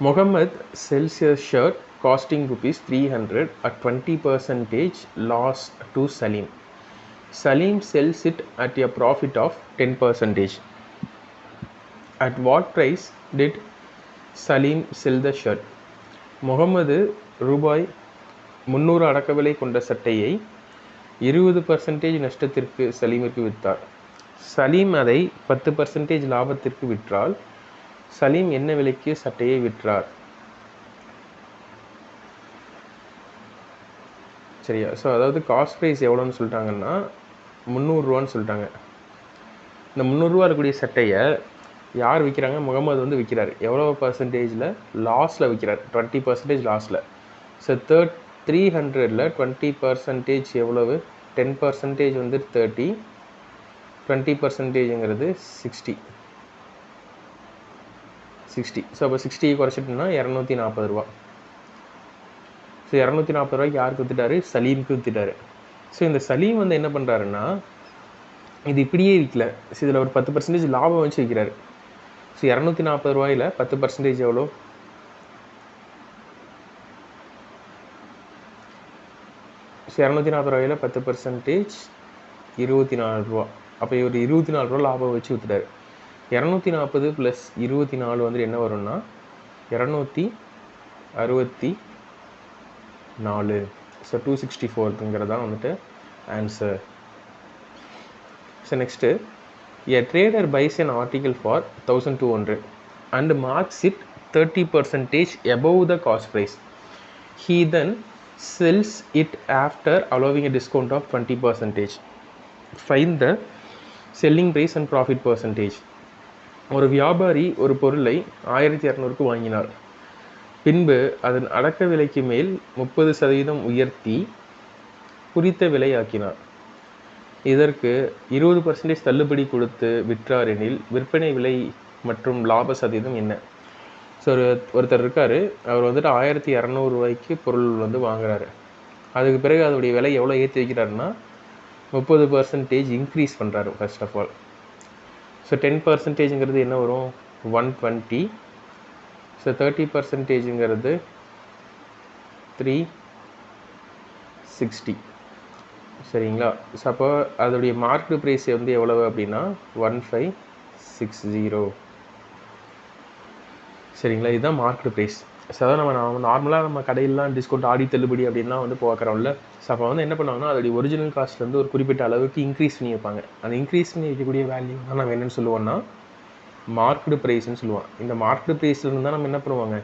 Muhammad sells a shirt costing rupees 300 at 20 percentage loss to Salim. Salim sells it at a profit of 10 percentage. At what price did Salim sell the shirt? Mohammed ரூபாய் முந்நூறு அடக்க விலை கொண்ட சட்டையை இருபது percentage நஷ்டத்திற்கு சலீமிற்கு விற்றார் Salim அதை பத்து percentage லாபத்திற்கு விற்றால் சலீம் என்ன விலைக்கு சட்டையை விற்றார்? சரியா? ஸோ அதாவது காஸ்ட் ப்ரைஸ் எவ்வளோன்னு சொல்லிட்டாங்கன்னா முந்நூறுரூவான்னு சொல்லிட்டாங்க. இந்த முந்நூறுரூவா இருக்கக்கூடிய சட்டையை யார் விற்கிறாங்க? முகமது வந்து விற்கிறார். எவ்வளோ பர்சன்டேஜில் லாஸில் விற்கிறார். டுவெண்ட்டி பர்சன்டேஜ் லாஸில் ஸோ தேர்ட் த்ரீ ஹண்ட்ரடில் டுவெண்ட்டி பர்சன்டேஜ் எவ்வளவு? டென் பர்சன்டேஜ் வந்து தேர்ட்டி டுவெண்ட்டி பர்சன்டேஜுங்கிறது சிக்ஸ்டி சிக்ஸ்டி ஸோ அப்போ சிக்ஸ்டி குறைச்சிட்டோம்னா இரநூத்தி நாற்பது ரூபா. ஸோ இரநூத்தி நாற்பது ரூபாய்க்கு யாருக்கு வித்துட்டாரு சலீமுக்கு வித்துட்டாரு ஸோ இந்த சலீம் வந்து என்ன பண்ணுறாருன்னா இது இப்படியே விற்கல ஸோ இதில் ஒரு பத்து பர்சன்டேஜ் லாபம் வச்சு விற்கிறாரு ஸோ இரநூத்தி நாற்பது ரூபாயில் பத்து பர்சன்டேஜ் எவ்வளோ? ஸோ இரநூத்தி நாற்பது ரூபாயில் பத்து பர்சன்டேஜ் இருபத்தி நாலு ரூபா. அப்போ இவர் இருபத்தி நாலு ரூபா லாபம் வச்சு வித்துட்டாரு. இரநூத்தி நாற்பது ப்ளஸ் இருபத்தி நாலு வந்துட்டு என்ன வரும்னா இரநூத்தி அறுபத்தி நாலு. ஸோ டூ சிக்ஸ்டி ஃபோர்த்துங்கிறது தான் வந்துட்டு answer so next a trader buys an article for thousand two hundred and marks it thirty percentage above the cost price he then sells it after allowing a discount of twenty percentage find the selling price and profit percentage ஒரு வியாபாரி ஒரு பொருளை ஆயிரத்தி இரநூறுக்கு வாங்கினார். பின்பு அதன் அடக்க விலைக்கு மேல் முப்பது சதவீதம் உயர்த்தி குறித்த விலையாக்கினார் இதற்கு இருபது பர்சன்டேஜ் தள்ளுபடி கொடுத்து விற்றார் எனில் விற்பனை விலை மற்றும் லாப சதவீதம் என்ன? ஸோ ஒரு ஒருத்தர் இருக்கார். அவர் வந்துட்டு ஆயிரத்தி இரநூறுவாய்க்கு பொருள் வந்து வாங்குறாரு. அதுக்கு பிறகு அதோடைய விலை எவ்வளோ ஏற்றி வைக்கிறாருன்னா முப்பது பர்சன்டேஜ் இன்க்ரீஸ் பண்ணுறாரு first of all so ten பர்சன்டேஜுங்கிறது என்ன வரும்? ஒன் டுவெண்ட்டி ஸோ தேர்ட்டி பர்சன்டேஜுங்கிறது த்ரீ சிக்ஸ்டி சரிங்களா? ஸோ அப்போ அதோடைய மார்க்கு ப்ரைஸ் வந்து எவ்வளவு அப்படின்னா? ஒன் ஃபைவ் சிக்ஸ் ஜீரோ சரிங்களா? இதுதான் மார்க்கு ப்ரைஸ் ஸோ நம்ம நம்ம நார்மலாக நம்ம கடையிலலாம் டிஸ்கவுண்ட் ஆடி தள்ளுபடி அப்படின்லாம் வந்து பார்க்குறோம்ல ஸோ அப்போ வந்து என்ன பண்ணுவாங்கன்னா அதோடைய ஒரிஜினல் காஸ்ட் வந்து ஒரு குறிப்பிட்ட அளவுக்கு இன்க்ரீஸ் பண்ணி வைப்பாங்க. அந்த இன்க்ரீஸ் பண்ணி வைக்கக்கூடிய வேல்யூ தான் நம்ம என்னென்னு சொல்லுவோம்னா மார்க்கெட் ப்ரைஸ்னு சொல்லுவான் இந்த மார்க்கெட் ப்ரைஸ்லேருந்து தான் நம்ம என்ன பண்ணுவாங்க?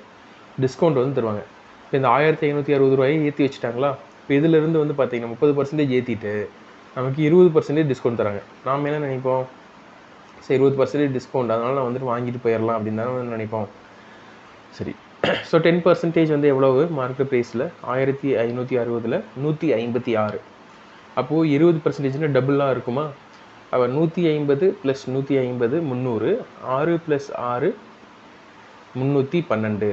டிஸ்கவுண்ட் வந்து தருவாங்க. இப்போ இந்த ஆயிரத்தி ஐநூற்றி அறுபது ரூபாயை ஏற்றி வச்சுட்டாங்களா? இப்போ இதிலிருந்து வந்து பார்த்தீங்கன்னா முப்பது பர்சன்டேஜ் ஏற்றிட்டு நமக்கு இருபது பர்சன்டேஜ் டிஸ்கவுண்ட் தராங்க. நாம் என்ன நினைப்போம்? சரி இருபது பர்சன்டேஜ் டிஸ்கவுண்ட் அதனால் நான் வந்துட்டு வாங்கிட்டு போயிடலாம் அப்படின்னு தானே வந்து நினைப்போம். சரி ஸோ டென் பர்சன்டேஜ் வந்து எவ்வளவு? மார்க்கெட் ப்ரைஸில் ஆயிரத்தி ஐநூற்றி அறுபதில் நூற்றி ஐம்பத்தி ஆறு. அப்போது இருபது பர்சன்டேஜ்னா டபுளாக இருக்குமா? அப்போ நூற்றி ஐம்பது ப்ளஸ் நூற்றி ஐம்பது முந்நூறு ஆறு ப்ளஸ் ஆறு முந்நூற்றி பன்னெண்டு.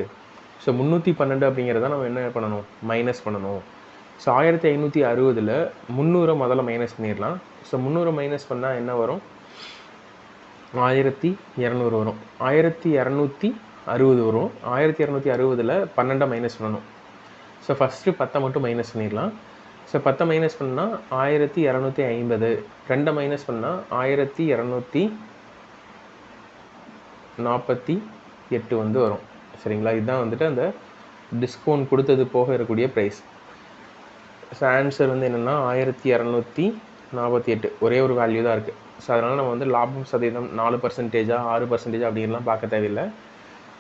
ஸோ முந்நூற்றி பன்னெண்டு அப்படிங்கிறத நம்ம என்ன பண்ணணும்? மைனஸ் பண்ணணும். ஸோ ஆயிரத்தி ஐநூற்றி அறுபதில் முந்நூறை முதல்ல மைனஸ் பண்ணிடலாம். ஸோ முந்நூறை மைனஸ் பண்ணால் என்ன வரும்? ஆயிரத்தி இரநூறு வரும். ஆயிரத்தி இரநூத்தி அறுபது வரும். ஆயிரத்தி இரநூத்தி அறுபதில் பன்னெண்டை மைனஸ் பண்ணணும். ஸோ ஃபஸ்ட்டு பத்தை மட்டும் மைனஸ் பண்ணிடலாம். ஸோ பத்தை மைனஸ் பண்ணால் ஆயிரத்தி இரநூத்தி ஐம்பது. ரெண்டை மைனஸ் பண்ணால் ஆயிரத்தி இரநூத்தி நாற்பத்தி எட்டு வந்து வரும். சரிங்களா? இதுதான் வந்துட்டு அந்த டிஸ்கவுண்ட் கொடுத்தது போக இருக்கக்கூடிய ப்ரைஸ் ஸோ ஆன்சர் வந்து என்னென்னா ஆயிரத்தி இரநூத்தி நாற்பத்தி எட்டு. ஒரே ஒரு வேல்யூ தான் இருக்குது ஸோ அதனால் நம்ம வந்து லாபம் சதவீதம் நாலு பர்சன்டேஜா ஆறு பர்சன்டேஜ் அப்படின்லாம் பார்க்க தேவையில்லை.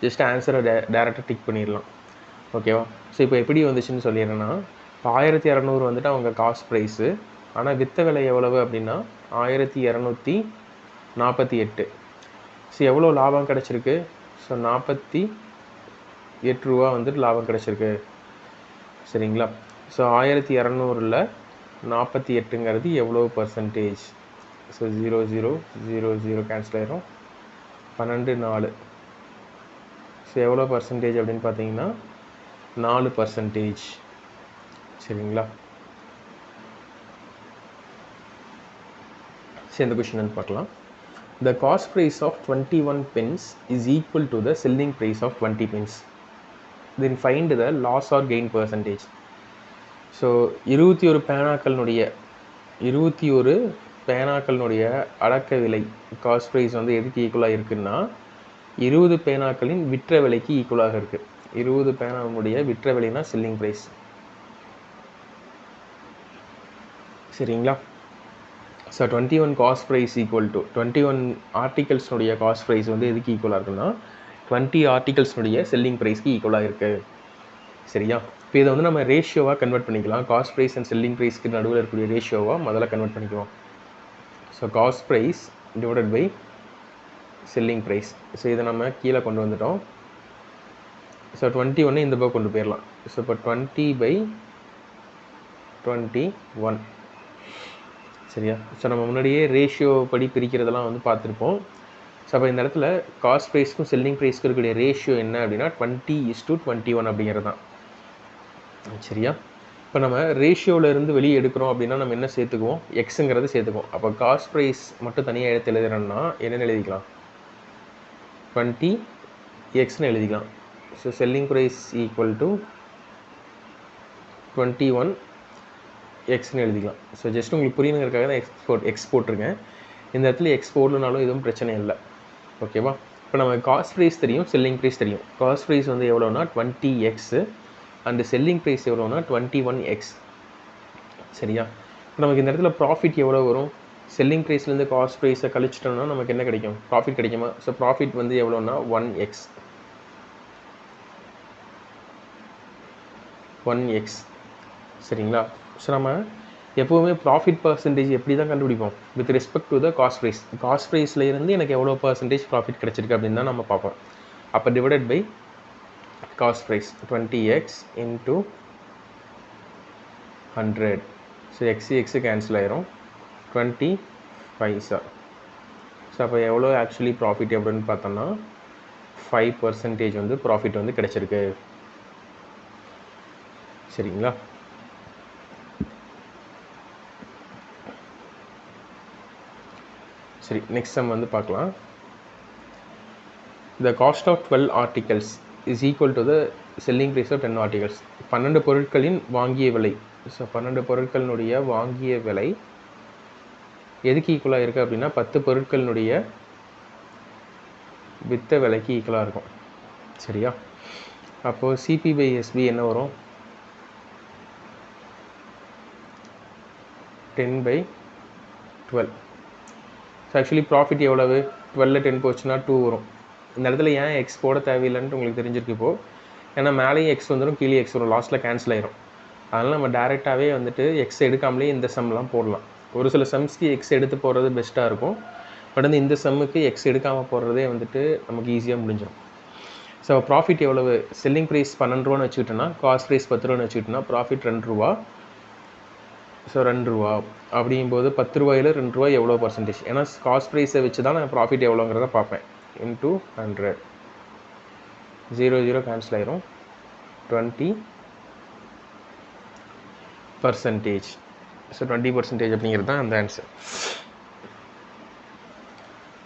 ஜஸ்ட் ஆன்சரை டே டேரெக்டாக டிக் பண்ணிடலாம். ஓகேவா ஸோ இப்போ எப்படி வந்துச்சுன்னு சொல்லிடுறேன்னா இப்போ ஆயிரத்தி இரநூறு வந்துட்டு அவங்க காஸ்ட் ப்ரைஸு ஆனால் வித்த விலை எவ்வளவு அப்படின்னா ஆயிரத்தி இரநூத்தி நாற்பத்தி எட்டு. ஸோ எவ்வளோ லாபம் கிடச்சிருக்கு? ஸோ நாற்பத்தி எட்டு ரூபா வந்துட்டு லாபம் கிடச்சிருக்கு. சரிங்களா? ஸோ ஆயிரத்தி இரநூறில் நாற்பத்தி எட்டுங்கிறது எவ்வளோ percentage so zero zero zero zero cancel ஆயிரும். பன்னெண்டு நாலு. ஸோ எவ்வளோ பர்சன்டேஜ் அப்படின்னு பார்த்தீங்கன்னா நாலு பர்சன்டேஜ் சரிங்களா? சரி இந்த கொஷின் வந்து பார்க்கலாம். The cost price of twenty one pens is equal to the selling price of twenty pens then find the loss or gain percentage so இருபத்தி ஒரு பேனாக்களினுடைய இருபத்தி ஒரு பேனாக்களினுடைய அடக்க விலை காஸ்ட் ப்ரைஸ் வந்து எதுக்கு ஈக்குவலாக இருக்குன்னா இருபது பேனாக்களின் விற்ற விலைக்கு ஈக்குவலாக இருக்குது இருபது பேனாவுடைய விற்ற விலைனா செல்லிங் ப்ரைஸ் சரிங்களா? So twenty one cost price equal to twenty one ஆர்டிகல்ஸ்னுடைய cost price வந்து எதுக்கு ஈக்குவலாக இருக்குன்னா டுவெண்ட்டி ஆர்டிகல்ஸ்னுடைய செல்லிங் ப்ரைஸ்க்கு ஈக்குவலாக இருக்குது சரியா? இப்போ இதை வந்து நம்ம ரேஷியோவாக கன்வெர்ட் பண்ணிக்கலாம். காஸ்ட் ப்ரைஸ் அண்ட் செல்லிங் ப்ரைஸ்க்கு நடுவில் இருக்கக்கூடிய ரேஷியோவாக முதல்ல கன்வெர்ட் பண்ணிக்குவோம் so cost price divided by selling price so இதை நம்ம கீழே கொண்டு வந்துட்டோம். ஸோ டுவெண்ட்டி ஒன்று இந்த பக்கம் கொண்டு போயிடலாம். ஸோ இப்போ டுவெண்ட்டி பை டுவெண்ட்டி ஒன் சரியா? ஸோ நம்ம முன்னாடியே ரேஷியோ படி பிரிக்கிறதெல்லாம் வந்து பார்த்துருப்போம். ஸோ அப்போ இந்த இடத்துல காஸ்ட் ப்ரைஸ்க்கும் செல்லிங் ப்ரைஸ்க்கும் இருக்கக்கூடிய ரேஷியோ என்ன அப்படின்னா twenty is to twenty one அப்படிங்கிறது தான் சரியா? இப்போ நம்ம ரேஷியோவிலேருந்து வெளியே எடுக்கிறோம் அப்படின்னா நம்ம என்ன சேர்த்துக்குவோம்? எக்ஸுங்கிறது சேர்த்துக்குவோம். அப்போ காஸ்ட் ப்ரைஸ் மட்டும் தனியாக எடுத்து எழுதுறோம்னா என்னென்னு எழுதிக்கலாம். டுவெண்ட்டி எக்ஸ்னு எழுதிக்கலாம். So selling price equal to twenty one எக்ஸ்னு எழுதிக்கலாம். ஸோ ஜஸ்ட் உங்களுக்கு புரியணுங்கிறதுக்காக தான் எக்ஸ்போர்ட் எக்ஸ் போட்டிருக்கேன். இந்த இடத்துல எக்ஸ் போடலனாலும் எதுவும் பிரச்சனை இல்லை. ஓகேவா இப்போ நம்ம காஸ்ட் ப்ரைஸ் தெரியும் செல்லிங் ப்ரைஸ் தெரியும். காஸ்ட் ப்ரைஸ் வந்து எவ்வளோனா twenty x and selling price எவ்வளோனா டுவெண்ட்டி ஒன் எக்ஸ் சரியா? இப்போ நமக்கு இந்த இடத்துல ப்ராஃபிட் எவ்வளோ வரும்? செல்லிங் ப்ரைஸ்லேருந்து காஸ்ட் ப்ரைஸை கழிச்சிட்டோம்னா நமக்கு என்ன கிடைக்கும்? ப்ராஃபிட் கிடைக்குமா? ஸோ ப்ராஃபிட் வந்து எவ்வளோன்னா ஒன் எக்ஸ் ஒன் எக்ஸ் சரிங்களா? ஸோ நம்ம எப்போவுமே ப்ராஃபிட் பர்சன்டேஜ் எப்படி தான் கண்டுபிடிப்போம் with respect to the cost price cost ப்ரைஸில் இருந்து எனக்கு எவ்வளோ பர்சன்டேஜ் ப்ராஃபிட் கிடச்சிருக்கு அப்படின்னு தான் நம்ம பார்ப்போம். அப்போ divided by cost price twenty x into hundred so x x cancel ஆயிரும். டுவெண்ட்டி ஃபைவ் சார் ஸோ அப்போ எவ்வளோ ஆக்சுவலி ப்ராஃபிட் எப்படின்னு பார்த்தோம்னா ஃபைவ் பர்சன்டேஜ் வந்து ப்ராஃபிட் வந்து கிடச்சிருக்கு. சரிங்களா? சரி நெக்ஸ்ட் சம் வந்து பார்க்கலாம். The cost of twelve articles is equal to the selling price of ten articles பன்னெண்டு பொருட்களின் வாங்கிய விலை. ஸோ பன்னெண்டு பொருட்களினுடைய வாங்கிய விலை எதுக்கு ஈக்குவலாக இருக்குது அப்படின்னா பத்து பொருட்களினுடைய வித்த விலைக்கு ஈக்குவலாக இருக்கும். சரியா? அப்போது சிபி பை எஸ்பி என்ன வரும்? Ten by twelve so actually profit எவ்வளவு? டுவெல்ல டென் போச்சுன்னா டூ வரும். இந்த இடத்துல ஏன் எக்ஸ் போட தேவையில்லைன்ட்டு உங்களுக்கு தெரிஞ்சிருக்கு இப்போது ஏன்னா மேலேயும் எக்ஸ் வந்துடும் கீழே எக்ஸ் வரும். லாஸ்ட்டில் கேன்சல் ஆயிரும். அதனால் நம்ம டேரெக்டாகவே வந்துட்டு எக்ஸ் எடுக்காமலே இந்த சம்லாம் போடலாம். ஒரு சில சம்ஸ்க்கு எக்ஸ் எடுத்து போடுறது பெஸ்ட்டாக இருக்கும். பட் வந்து இந்த சம்முக்கு எக்ஸ் எடுக்காமல் போடுறதே வந்துட்டு நமக்கு ஈஸியாக முடிஞ்சிடும் ஸோ ப்ராஃபிட் எவ்வளவு? செல்லிங் ப்ரைஸ் பன்னெண்டு ரூபான்னு வச்சுக்கிட்டோன்னா காஸ்ட் ப்ரைஸ் பத்து ரூபான்னு வச்சுக்கிட்டோன்னா ப்ராஃபிட் ரெண்டு ரூபா. ஸோ ரெண்டு ரூபா. அப்படிங்கும்போது பத்து ரூபாயில் ரெண்டு ரூபா எவ்வளோ பர்சன்டேஜ் ஏன்னா காஸ்ட் ப்ரைஸை வச்சு தான் நான் ப்ராஃபிட் எவ்வளோங்கிறத பார்ப்பேன். Into hundred zero zero cancel ஆயிரும். Twenty percentage so twenty percentage அப்படிங்கிறது தான் அந்த ஆன்சர்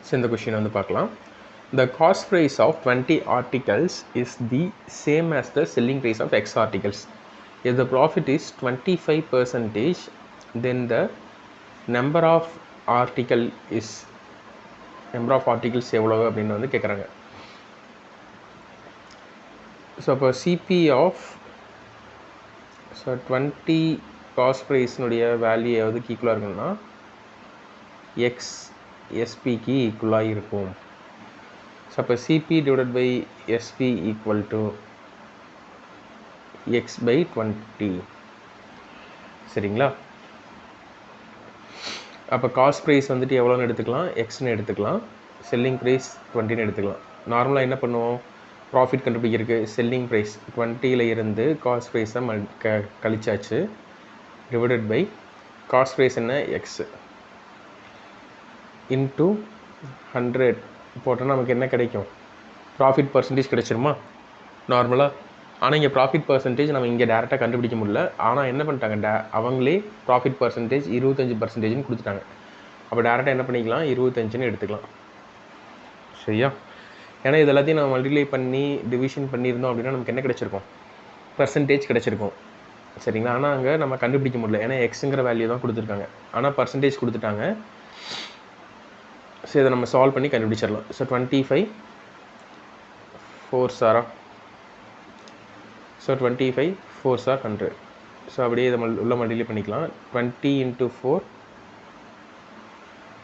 ஸோ இந்த கொஷின் வந்து பார்க்கலாம். The cost price of twenty articles is the same as the selling price of x articles if the profit is 25 percentage then the number of article is number of articles எவ்வளவு அப்படின்னு வந்து கேட்குறாங்க so அப்போ CP of so twenty cost ப்ரைஸினுடைய value எதுக்கு ஈக்குவலாக இருக்குன்னா x எஸ்பிக்கு ஈக்குவலாக இருக்கும். ஸோ அப்போ CP divide by SP equal to x by twenty சரிங்களா? அப்போ காஸ்ட் ப்ரைஸ் வந்துட்டு எவ்வளோன்னு எடுத்துக்கலாம்? எக்ஸ்னு எடுத்துக்கலாம். செல்லிங் ப்ரைஸ் டுவெண்ட்டின்னு எடுத்துக்கலாம். நார்மலாக என்ன பண்ணுவோம்? ப்ராஃபிட் கண்டுபிடிக்கிறதுக்கு செல்லிங் ப்ரைஸ் டுவெண்ட்டியில் இருந்து காஸ்ட் ப்ரைஸை மல் க கழிச்சாச்சு. டிவைடட் பை காஸ்ட் ப்ரைஸ் என்ன? எக்ஸ் இன்ட்டு ஹண்ட்ரட் போட்டோன்னா நமக்கு என்ன கிடைக்கும்? ப்ராஃபிட் பர்சன்டேஜ் கிடைச்சிருமா? நார்மலாக ஆனால் இங்கே ப்ராஃபிட் பர்சன்டேஜ் நம்ம இங்கே டேரெக்டாக கண்டுபிடிக்க முடியல. ஆனால் என்ன பண்ணிட்டாங்க? டே அவங்களே ப்ராஃபிட் பர்சன்டேஜ் இருபத்தஞ்சி பர்சன்டேஜ்னு கொடுத்துட்டாங்க. அப்போ டேரெக்டாக என்ன பண்ணிக்கலாம்? இருபத்தஞ்சுன்னு எடுத்துக்கலாம். சரியா? ஏன்னா இது எல்லாத்தையும் நம்ம மல்டிப்ளை பண்ணி டிவிஷன் பண்ணியிருந்தோம் அப்படின்னா நமக்கு என்ன கிடச்சிருக்கும்? பர்சன்டேஜ் கிடச்சிருக்கும். சரிங்களா? ஆனால் அங்கே நம்ம கண்டுபிடிக்க முடியல. ஏன்னா எக்ஸுங்கிற வேல்யூ தான் கொடுத்துருக்காங்க. ஆனால் பர்சன்டேஜ் கொடுத்துட்டாங்க. ஸோ இதை நம்ம சால்வ் பண்ணி கண்டுபிடிச்சிடலாம். ஸோ டுவெண்ட்டி ஃபைவ் ஃபோர் சாரா so twenty five four sir hundred so அப்படியே இதை மல் உள்ள மல்டிலே பண்ணிக்கலாம். Twenty into four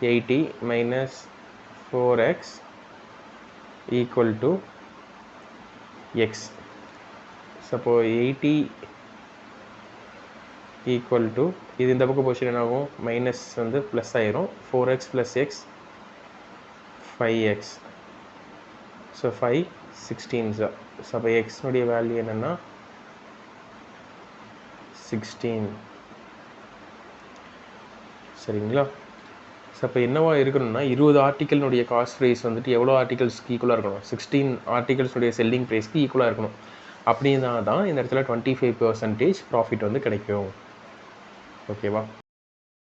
eighty minus four x equal to x so அப்போது எயிட்டி ஈக்குவல் டு இது இந்த பக்கம் போச்சு என்ன ஆகும்? மைனஸ் வந்து ப்ளஸ் ஆயிரும். Four x plus x five x so five sixteen sir so அப்போ எக்ஸ்னுடைய வேல்யூ என்னென்னா சிக்ஸ்டீன் சரிங்களா? ஸோ அப்போ என்னவா இருக்கணும்னா இருபது ஆர்டிக்கல்னுடைய காஸ்ட் ப்ரைஸ் வந்துட்டு எவ்வளோ ஆர்டிகல்ஸ்க்கு ஈக்குவலாக இருக்கணும்? சிக்ஸ்டீன் ஆர்டிகல்ஸ்னுடைய செல்லிங் ப்ரைஸ்க்கு ஈக்குவலாக இருக்கணும். அப்படின்னா தான் இந்த இடத்துல டுவெண்ட்டி ஃபைவ் பர்சன்டேஜ் ப்ராஃபிட் வந்து கிடைக்கும். ஓகேவா